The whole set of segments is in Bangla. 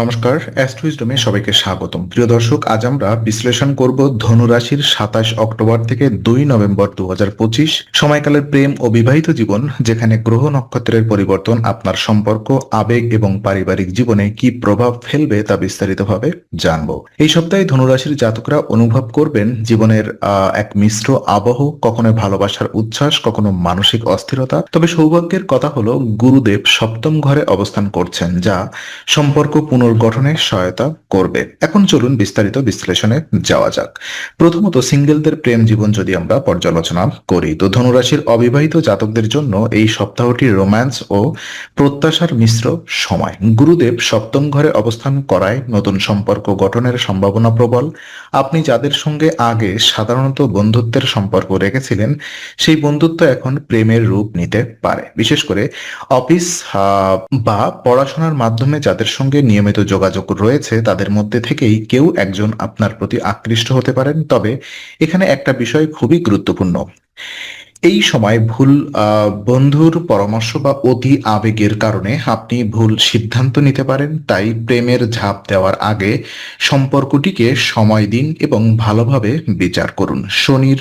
নমস্কার অ্যাস্ট্রোইজডমে সবাইকে স্বাগতম। প্রিয় দর্শক, আজ আমরা বিশ্লেষণ করব ধনুরাশির সাতাশ অক্টোবর থেকে দুই নভেম্বর দু সময়কালের প্রেম ও বিবাহিত জীবন, যেখানে গ্রহ নক্ষত্রের পরিবর্তন আপনার সম্পর্ক, আবেগ এবং পারিবারিক জীবনে কি প্রভাব ফেলবে তা বিস্তারিতভাবে জানব। এই সপ্তাহে ধনুরাশির জাতকরা অনুভব করবেন জীবনের এক মিশ্র আবহ, কখনো ভালোবাসার উচ্ছ্বাস, কখনো মানসিক অস্থিরতা। তবে সৌভাগ্যের কথা হলো, গুরুদেব সপ্তম ঘরে অবস্থান করছেন, যা সম্পর্ক পুনর্গঠনে সহায়তা করবে। এখন চলুন বিস্তারিত বিশ্লেষণে যাওয়া যাক। প্রথমত সিঙ্গেলদের প্রেম জীবন যদি আমরা পর্যালোচনা করি, তো ধনুরাশির অবিবাহিত জাতকদের জন্য এই সপ্তাহটি রোম্যান্স ও প্রত্যাশার মিশ্র সময়। গুরুদেব সপ্তম ঘরে অবস্থান করায় নতুন সম্পর্ক গঠনের সম্ভাবনা প্রবল। আপনি যাদের সঙ্গে আগে সাধারণত বন্ধুত্বের সম্পর্ক রেখেছিলেন, সেই বন্ধুত্ব এখন প্রেমের রূপ নিতে পারে। বিশেষ করে অফিস বা পড়াশোনার মাধ্যমে যাদের সঙ্গে নিয়মিত যোগাযোগ রয়েছে, তাদের মধ্যে থেকেই কেউ একজন আপনার প্রতি আকৃষ্ট হতে পারেন। তবে এখানে একটা বিষয় খুবই গুরুত্বপূর্ণ। এই সময় ভুল বন্ধুর পরামর্শ বা অতি আবেগের কারণে আপনি ভুল সিদ্ধান্ত নিতে পারেন। তাই প্রেমের ঝাঁপ দেওয়ার আগে সম্পর্কটিকে সময় দিন এবং ভালোভাবে বিচার করুন। শনির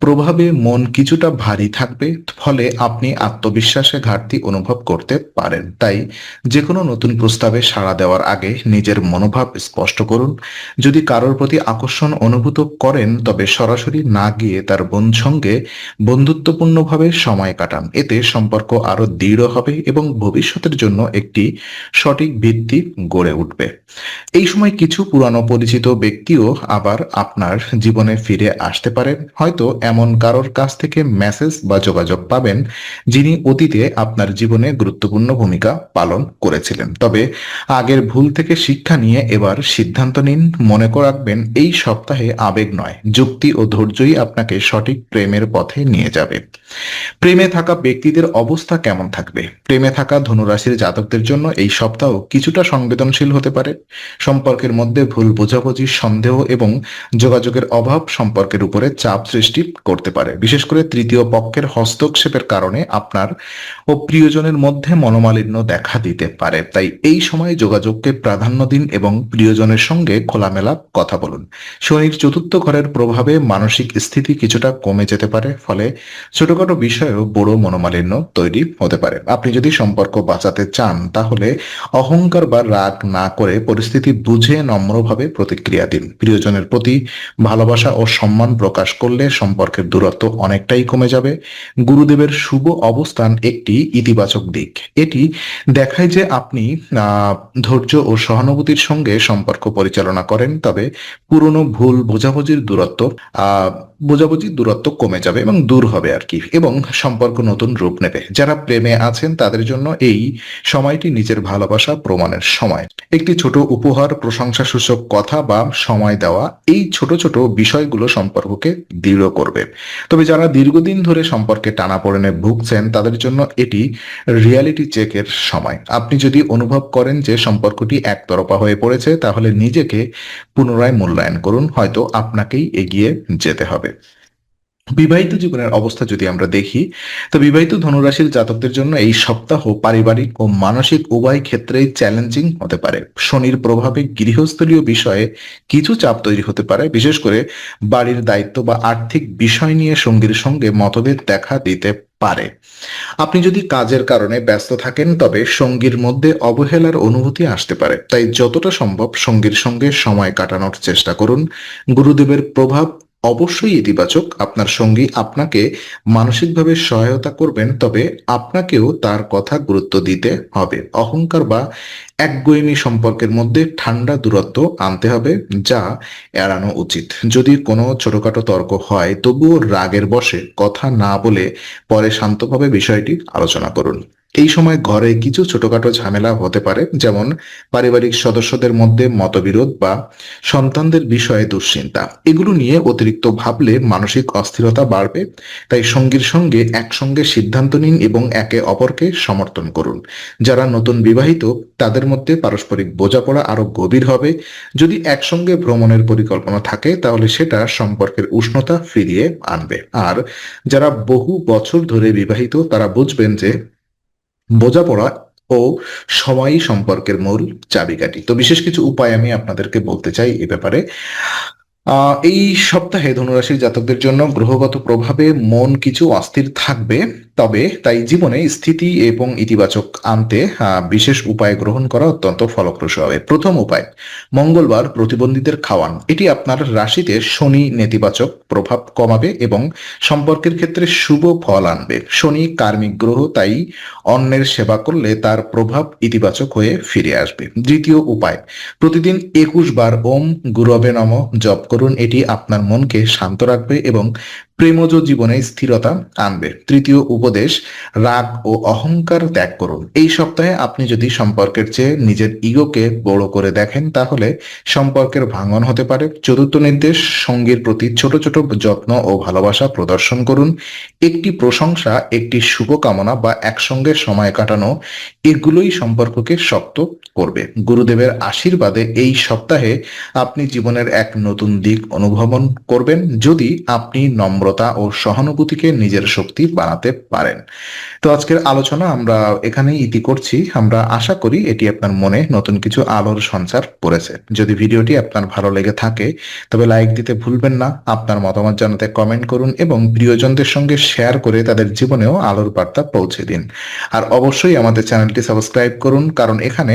প্রভাবে মন কিছুটা ভারী থাকবে, ফলে আপনি আত্মবিশ্বাসে ঘাটতি অনুভব করতে পারেন। তাই যে কোনো নতুন প্রস্তাবে সাড়া দেওয়ার আগে নিজের মনোভাব স্পষ্ট করুন। যদি কারোর প্রতি আকর্ষণ অনুভূত করেন, তবে সরাসরি না গিয়ে তার বোন সঙ্গে বন্ধুত্বপূর্ণভাবে সময় কাটান। এতে সম্পর্ক আরও দৃঢ় হবে এবং ভবিষ্যতের জন্য একটি সঠিক ভিত্তি গড়ে উঠবে। এই সময় কিছু পুরানো পরিচিত ব্যক্তিও আবার আপনার জীবনে ফিরে আসতে পারেন। হয়তো এমন কারোর কাছ থেকে মেসেজ বা যোগাযোগ পাবেন, যিনি অতীতে আপনার জীবনে গুরুত্বপূর্ণ ভূমিকা পালন করেছিলেন। তবে আগের ভুল থেকে শিক্ষা নিয়ে এবার সিদ্ধান্ত নিন। মনে রাখবেন, এই সপ্তাহে আবেগ নয়, যুক্তি ও ধৈর্যই আপনাকে সঠিক প্রেমের পথে নিয়ে যাবে। প্রেমে থাকা ব্যক্তিদের অবস্থা কেমন থাকবে? প্রেমে থাকা ধনুরাশির জাতকদের জন্য এই সপ্তাহ কিছুটা সংবেদনশীল হতে পারে। সম্পর্কের মধ্যে ভুল বোঝাবুঝি, সন্দেহ এবং যোগাযোগের অভাব সম্পর্কের উপরে চাপ সৃষ্টি করতে পারে। বিশেষ করে তৃতীয় পক্ষের হস্তক্ষেপের কারণে আপনার ও প্রিয়জনের মধ্যে মনোমালিন্য দেখা দিতে পারে। তাই এই সময়ে যোগাযোগকে প্রাধান্য দিন এবং প্রিয়জনের সঙ্গে খোলামেলা কথা বলুন। শনির চতুর্থ ঘরের প্রভাবে মানসিক স্থিতি কিছুটা কমে যেতে পারে, ফলে ছোটখাটো বিষয়েও বড় মনোমালিন্য তৈরি হতে পারে। আপনি যদি সম্পর্ক বাঁচাতে চান, তাহলে অহংকার বা রাগ না করে পরিস্থিতি বুঝে নম্রভাবে প্রতিক্রিয়া দিন। প্রিয়জনের প্রতি ভালোবাসা ও সম্মান প্রকাশ করলে সম্পর্কের দূরত্ব অনেকটাই কমে যাবে। গুরুদেবের শুভ অবস্থান একটি ইতিবাচক দিক। এটি দেখায় যে আপনি ধৈর্য ও সহানুভূতির সঙ্গে সম্পর্ক পরিচালনা করেন, তবে পুরনো ভুল বোঝাবুঝির দূরত্ব বোঝাবুঝির দূরত্ব কমে যাবে এবং দূর হবে। আর কি, এবং সম্পর্ক নতুন রূপ নেবে। যারা প্রেমে আছেন, তাদের জন্য এই সময়টি নিজের ভালোবাসা প্রমাণের সময়। একটি ছোট উপহার প্রশংসা সূচক কথা বা সময় দেওয়া, এই ছোট ছোট বিষয়গুলো সম্পর্ককে দৃঢ় করবে। তবে যারা দীর্ঘদিন ধরে সম্পর্কে টানাপোড়েনে ভুগছেন, তাদের জন্য এটি রিয়ালিটি চেকের সময়। আপনি যদি অনুভব করেন যে সম্পর্কটি একতরফা হয়ে পড়েছে, তাহলে নিজেকে পুনরায় মূল্যায়ন করুন, হয়তো আপনাকেই এগিয়ে যেতে হবে। বিবাহিত জীবনের অবস্থা যদি আমরা দেখি, তো বিবাহিত ধনুরাশির জাতকদের জন্য এই সপ্তাহ পারিবারিক ও মানসিক উভয় ক্ষেত্রেই চ্যালেঞ্জিং হতে পারে। শনির প্রভাবে গৃহস্থলীয় বিষয়ে কিছু চাপ তৈরি হতে পারে, বিশেষ করে বাড়ির দায়িত্ব বা আর্থিক বিষয় নিয়ে সঙ্গীর সঙ্গে মতভেদ দেখা দিতে পারে। আপনি যদি কাজের কারণে ব্যস্ত থাকেন, তবে সঙ্গীর মধ্যে অবহেলার অনুভূতি আসতে পারে। তাই যতটা সম্ভব সঙ্গীর সঙ্গে সময় কাটানোর চেষ্টা করুন। গুরুদেবের প্রভাব অবশ্যই ইতিবাচক। আপনার সঙ্গী আপনাকে মানসিকভাবে সহায়তা করবেন, তবে আপনাকেও তার কথা গুরুত্ব দিতে হবে। অহংকার বা একগুঁয়েমি সম্পর্কের মধ্যে ঠান্ডা দূরত্ব আনতে হবে, যা এড়ানো উচিত। যদি কোনো ছোটখাটো তর্ক হয়, তবুও রাগের বশে কথা না বলে পরে শান্তভাবে বিষয়টি আলোচনা করুন। এই সময় ঘরে কিছু ছোটখাটো ঝামেলা হতে পারে, যেমন পারিবারিক সদস্যদের মধ্যে মতবিরোধ বা সন্তানদের বিষয়ে দুশ্চিন্তা। এগুলো নিয়ে অতিরিক্ত ভাবলে মানসিক অস্থিরতা বাড়বে, তাই সঙ্গীর সঙ্গে একসঙ্গে সিদ্ধান্ত নিন এবং একে অপরকে সমর্থন করুন। যারা নতুন বিবাহিত, তাদের মধ্যে পারস্পরিক বোঝাপড়া আরও গভীর হবে। যদি একসঙ্গে ভ্রমণের পরিকল্পনা থাকে, তাহলে সেটা সম্পর্কের উষ্ণতা ফিরিয়ে আনবে। আর যারা বহু বছর ধরে বিবাহিত, তারা বুঝবেন যে বোঝাপড়া ও সময়ই সম্পর্কের মূল চাবিকাঠি। তো বিশেষ কিছু উপায় আমি আপনাদেরকে বলতে চাই এ ব্যাপারে। এই সপ্তাহে ধনুরাশির জাতকদের জন্য গ্রহগত প্রভাবে মন কিছু অস্থির থাকবে, তবে তাই জীবনে স্থিতি এবং ইতিবাচক আনতে বিশেষ উপায় গ্রহণ করা অত্যন্ত ফলপ্রসূ হবে। প্রথম উপায়, মঙ্গলবার প্রতিবন্ধীদের খাওয়ান। এটি আপনার রাশিতে শনি নেতিবাচক প্রভাব কমাবে এবং সম্পর্কের ক্ষেত্রে শুভ ফল আনবে। শনি কার্মিক গ্রহ, তাই অন্যের সেবা করলে তার প্রভাব ইতিবাচক হয়ে ফিরে আসবে। দ্বিতীয় উপায়, প্রতিদিন একুশ বার ওম গুরবে নম জপ করুন এটি আপনার মনকে শান্ত রাখবে এবং প্রেমজ জীবনে স্থিরতা আনবে। তৃতীয় উপদেশ, রাগ ও অহংকার ত্যাগ করুন। এই সপ্তাহে আপনি যদি সম্পর্কের চেয়ে নিজের ইগোকে বড় করে দেখেন, তাহলে সম্পর্কের ভাঙন হতে পারে। চতুর্থ নির্দেশ, সঙ্গীর প্রতি ছোট ছোট যত্ন ও ভালোবাসা প্রদর্শন করুন। একটি প্রশংসা, একটি শুভকামনা বা একসঙ্গে সময় কাটানো, এগুলোই সম্পর্ককে শক্ত করবে। গুরুদেবের আশীর্বাদে এই সপ্তাহে আপনি জীবনের এক নতুন দিক অনুভবন করবেন, যদি আপনি নম্রতা ও সহানুভূতিকে নিজের শক্তি বানাতে পারেন। তো আজকের আলোচনা আমরা এখানেই ইতি করছি। আমরা আশা করি এটি আপনার মনে নতুন কিছু আলোর সঞ্চার করেছে। যদি ভিডিওটি আপনার ভালো লেগে থাকে, তবে লাইক দিতে ভুলবেন না। আপনার মতামত জানাতে কমেন্ট করুন এবং প্রিয়জনদের সঙ্গে শেয়ার করে তাদের জীবনেও আলোর বার্তা পৌঁছে দিন। আর অবশ্যই আমাদের চ্যানেলটি সাবস্ক্রাইব করুন, কারণ এখানে